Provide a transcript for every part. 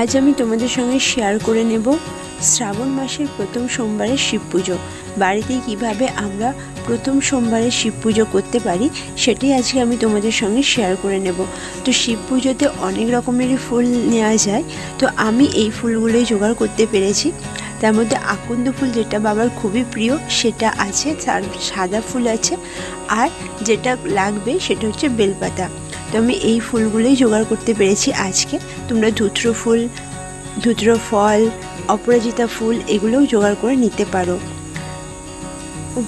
আজ আমি তোমাদের সঙ্গে শেয়ার করে নেব শ্রাবণ মাসের প্রথম সোমবারের শিব পুজো। বাড়িতে কীভাবে আমরা প্রথম সোমবারে শিব পুজো করতে পারি, সেটাই আজকে আমি তোমাদের সঙ্গে শেয়ার করে নেব। তো শিব পুজোতে অনেক রকমেরই ফুল নেওয়া যায়, তো আমি এই ফুলগুলোই জোগাড় করতে পেরেছি। তার মধ্যে আকন্দ ফুল যেটা বাবার খুবই প্রিয়, সেটা আছে সাদা ফুল আছে, আর যেটা লাগবে সেটা হচ্ছে বেলপাতা। তো আমি এই ফুলগুলোই জোগাড় করতে পেরেছি আজকে। তোমরা ধুত্র ফুল, ধুত্র ফল, অপরাজিতা ফুল এগুলোও জোগাড় করে নিতে পারো।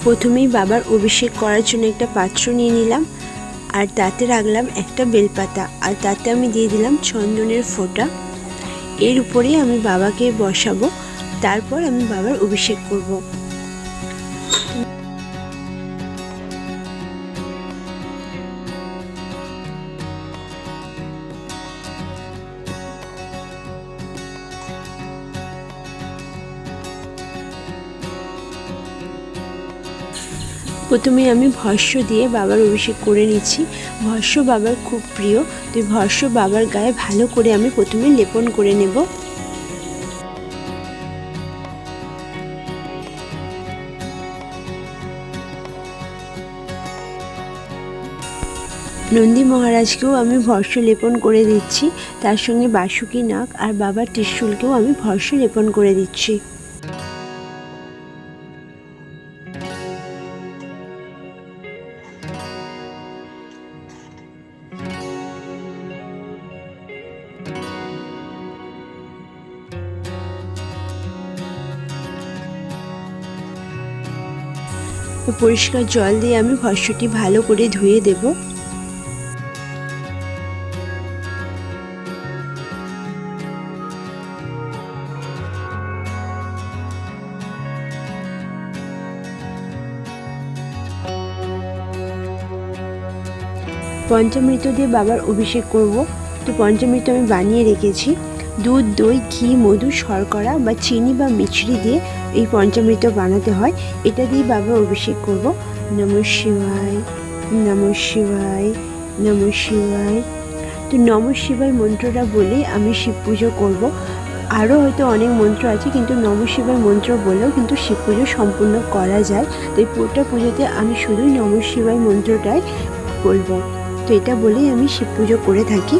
প্রথমেই বাবার অভিষেক করার জন্য একটা পাত্র নিয়ে নিলাম, আর তাতে রাখলাম একটা বেলপাতা, আর তাতে আমি দিয়ে দিলাম চন্দনের ফোঁটা। এর উপরেই আমি বাবাকে বসাবো, তারপর আমি বাবার অভিষেক করব। প্রথমে আমি ভস্য দিয়ে বাবার অভিষেক করে নিচ্ছি। ভস্য বাবার খুব প্রিয়। তো ভস্য বাবার গায়ে ভালো করে আমি প্রথমে লেপন করে নেব। নন্দী মহারাজকেও আমি ভস্য লেপন করে দিচ্ছি। তার সঙ্গে বাসুকি নাক আর বাবার ত্রিশূলকেও আমি ভস্য লেপন করে দিচ্ছি। পরিষ্কার জল দিয়ে আমি ভস্যটি ভালো করে ধুয়ে দেব। পঞ্চামৃত দিয়ে বাবার অভিষেক করব। তো পঞ্চামৃত আমি বানিয়ে রেখেছি। দুধ, দই, ঘি, মধু, শর্করা বা চিনি বা মিছরি দিয়ে এই পঞ্চামৃত বানাতে হয়। এটা দিয়ে বাবার অভিষেক করব। নম শিবায় নম শিবায় নম শিবায়। তো নম শিবায় মন্ত্রটা বলে আমি শিব পুজো করব। আরও হয়তো অনেক মন্ত্র আছে, কিন্তু নম শিবায় মন্ত্র বলেও কিন্তু শিব পুজো সম্পূর্ণ করা যায়। তো এই পোটা পুজোতে আমি শুধুই নম শিবায় মন্ত্রটাই বলব। তো এটা বলেই আমি শিব পুজো করে থাকি।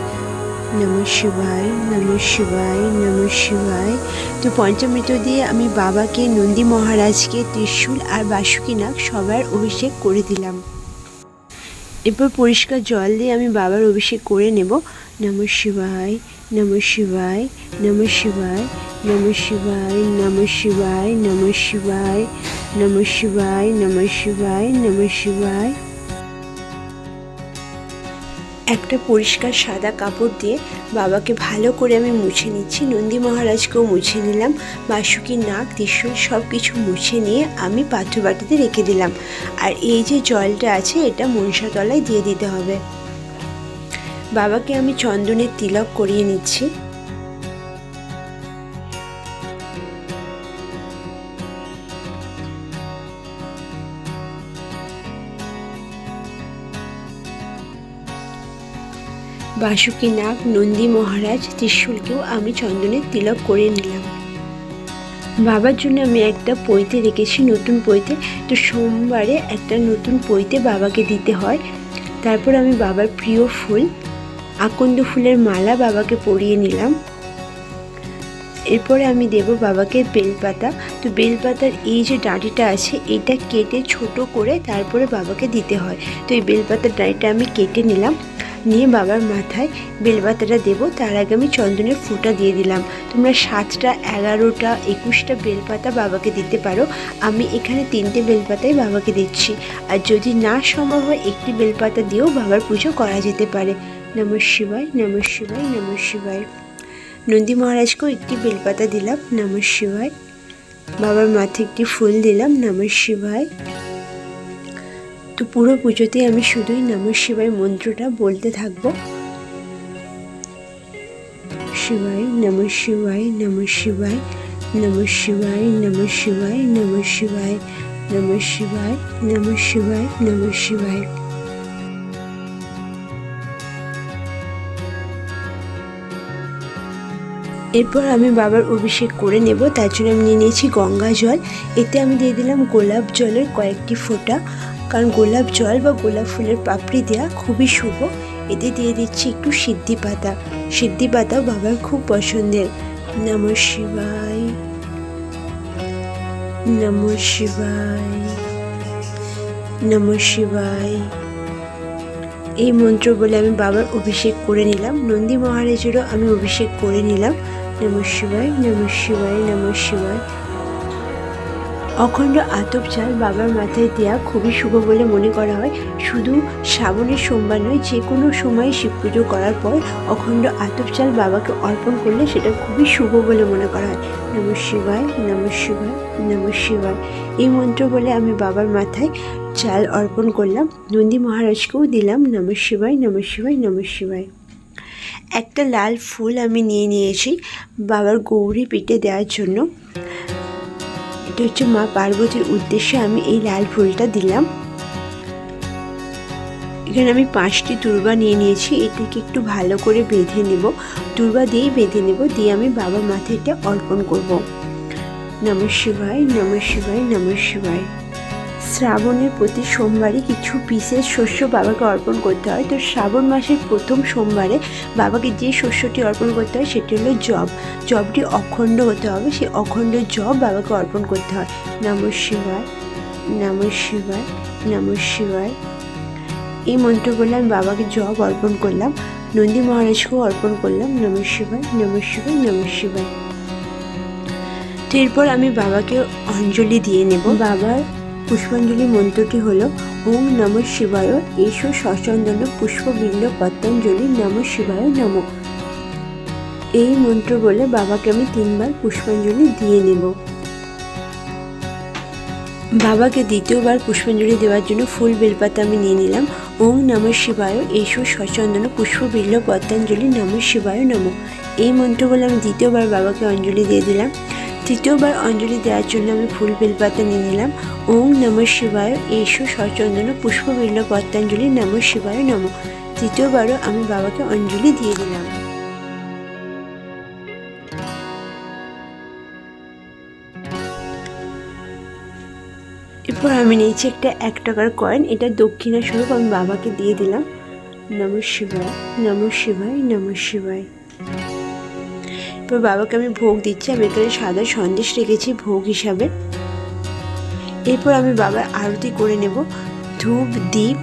নম শিবায় নম শিবায় নম শিবায় তো পঞ্চমৃত দিয়ে আমি বাবাকে নন্দী মহারাজকে ত্রিশূল আর বাসুকি নাগ সবার অভিষেক করে দিলাম এরপর পরিষ্কার জল দিয়ে আমি বাবার অভিষেক করে নেব নম শিবায় নম শিবায় নম শিবায় নম শিবায় নম শিবায় নম শিবায় নম শিবায় নম শিবায় নম শিবায় একটা পরিষ্কার সাদা কাপড় দিয়ে বাবাকে ভালো করে আমি মুছে নিচ্ছি। নন্দী মহারাজকেও মুছে নিলাম। বাসুকি নাক দৃশ্য সব কিছু মুছে নিয়ে আমি পাত্র বাটিতে রেখে দিলাম। আর এই যে জলটা আছে, এটা মনসাতলায় দিয়ে দিতে হবে। বাবাকে আমি চন্দনের তিলক করিয়ে নিচ্ছি। বাসুকি নাগ, নন্দী মহারাজ ত্রিশূলকেও আমি চন্দনের তিলক করে নিলাম। বাবার জন্য আমি একটা পইতে রেখেছি, নতুন পইতে তো সোমবারে একটা নতুন পইতে বাবাকে দিতে হয়। তারপর আমি বাবার প্রিয় ফুল, আকন্দ ফুলের মালা বাবাকে পরিয়ে নিলাম। এরপরে আমি দেব বাবাকে বেলপাতা। তো বেলপাতার এই যে ডাঁটিটা আছে, এটা কেটে ছোট করে তারপরে বাবাকে দিতে হয়। তো এই বেলপাতার ডাঁটিটা আমি কেটে নিলাম। নিয়ে বাবার মাথায় বেলপাতাটা দেবো, তার আগে আমি চন্দনের ফুটা দিয়ে দিলাম। তোমরা সাতটা, এগারোটা, একুশটা বেলপাতা বাবাকে দিতে পারো। আমি এখানে তিনটে বেলপাতাই বাবাকে দিচ্ছি। আর যদি না সম্ভব হয়, একটি বেলপাতা দিয়েও বাবার পুজো করা যেতে পারে। নম শিবায় নম শিবায় নম শিবায়। নন্দী মহারাজকেও একটি বেলপাতা দিলাম, নম শিবায়। বাবার মাথায় একটি ফুল দিলাম, নম শিবায়। তো পুরো পুজোতে আমি শুধুই নম শিবায় মন্ত্রটা বলতে থাকব। শিবায় নম শিবায় নম শিবায় নম শিবায় নম শিবায় নম শিবায় নম শিবায় নম শিবায় নম শিবায়। এরপর আমি বাবার অভিষেক করে নেব, তার জন্য আমি নিয়ে নিয়েছি গঙ্গা জল। এতে আমি দিয়ে দিলাম গোলাপ জলের কয়েকটি ফোঁটা। কারণ গোলাপ জল বা গোলাপ ফুলের পাপড়ি দেওয়া খুবই শুভ। এতে দিয়ে দিচ্ছি একটু সিদ্ধি পাতা। সিদ্ধি পাতা বাবার খুব পছন্দের। নম শিবায়। নম শিবায়। নম শিবায়। এই মন্ত্র বলে আমি বাবার অভিষেক করে নিলাম। নন্দী মহারাজেরও আমি অভিষেক করে নিলাম। নম শিবায় নম শিবায় নম শিবায়। অখণ্ড আতপ চাল বাবার মাথায় দেওয়া খুবই শুভ বলে মনে করা হয়। শুধু শ্রাবণের সোমবার নয়, যে কোনো সময় শিব পুজো করার পর অখণ্ড আতপ চাল বাবাকে অর্পণ করলে সেটা খুবই শুভ বলে মনে করা হয়। নম শিবায় নম শিবায় নম শিবায়। এই মন্ত্র বলে আমি বাবার মাথায় চাল অর্পণ করলাম, নন্দী মহারাজকেও দিলাম, নম শিবায় নম শিবায় নম শিবায়। একটা লাল ফুল আমি নিয়ে নিয়েছি বাবার গৌরী পিঠে দেওয়ার জন্য। এটা হচ্ছে মা পার্বতীর উদ্দেশ্যে আমি এই লাল ফুলটা দিলাম। এখানে আমি পাঁচটি দুর্বা নিয়ে নিয়েছি, এটাকে একটু ভালো করে বেঁধে নেব। দুর্বা দিয়েই বেঁধে নেব, দিয়ে আমি বাবা মাথায় এটা অর্পণ করব। নম শিবায় নম শিবায় নম শিবায়। শ্রাবণের প্রতি সোমবারই কিছু বিশেষ শস্য বাবাকে অর্পণ করতে হয়। তো শ্রাবণ মাসের প্রথম সোমবারে বাবাকে যে শস্যটি অর্পণ করতে হয়, সেটি হলো জব জবটি অখণ্ড হতে হবে। সেই অখণ্ড জব বাবাকে অর্পণ করতে হয়। নম শিবায় নম শিবায় নম শিবায়। এই মন্ত্র বলে আমি বাবাকে জব অর্পণ করলাম। নন্দী মহারাজকেও অর্পণ করলাম। নম শিবায় নম শিবায় নম শিবায়। তো এরপর আমি বাবাকে অঞ্জলি দিয়ে নেব। বাবার পুষ্পাঞ্জলি মন্ত্রটি হলো, ওম নম শিবায়, এসো সচন্দন পুষ্পবিল্ল পতঞ্জলি নম শিবায় নম। এই মন্ত্র বলে বাবাকে আমি তিনবার পুষ্পাঞ্জলি দিয়ে নেব। বাবাকে দ্বিতীয়বার পুষ্পাঞ্জলি দেওয়ার জন্য ফুল বেলপাতা আমি নিয়ে নিলাম। ওম নম শিবায়, এসো সচন্দন পুষ্পবিল্ল পতঞ্জলি নম শিবায় নম। এই মন্ত্র বলে আমি দ্বিতীয়বার বাবাকে অঞ্জলি দিয়ে দিলাম। তৃতীয়বার অঞ্জলি দেওয়ার জন্য আমি ফুল বেলপাতা নিয়ে নিলাম। ওম নম শিবায়, এসো সচন্দন পুষ্পবিল্ল পত্তাঞ্জলি নম শিবায় নম। তৃতীয়বারও আমি বাবাকে অঞ্জলি দিয়ে দিলাম। এরপর আমি নিয়েছি একটা এক টাকার কয়েন। এটা দক্ষিণা স্বরূপ আমি বাবাকে দিয়ে দিলাম। নম শিবায় নম শিবায় নম শিবায়। এরপর বাবাকে আমি ভোগ দিচ্ছি, আমি এখানে সাদা সন্দেশ রেখেছি ভোগ হিসাবে। এরপর আমি বাবার আরতি করে নেব, ধূপ দ্বীপ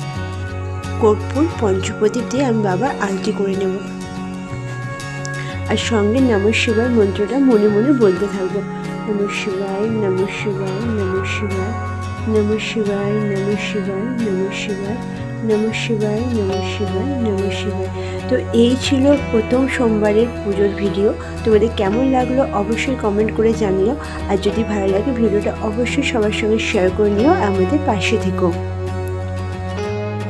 কর্পূর, পঞ্চপ্রদীপ দিয়ে আমি বাবার আরতি করে নেব। আর সঙ্গে নম শিবায় মন্ত্রটা মনে মনে বলতে থাকব। নম শিবায় নম শিবায় নম শিবায় নম শিবায় নম শিবায় নম শিবায় নম শিবায় নম শিবায় নম শিবায়। তো এই ছিল প্রথম সোমবারের পুজোর ভিডিও। তোমাদের কেমন লাগল অবশ্যই কমেন্ট করে জানিও। আর যদি ভালো লাগে, ভিডিওটা অবশ্যই সবার সঙ্গে শেয়ার করে নিও আমাদের পাশে থেকো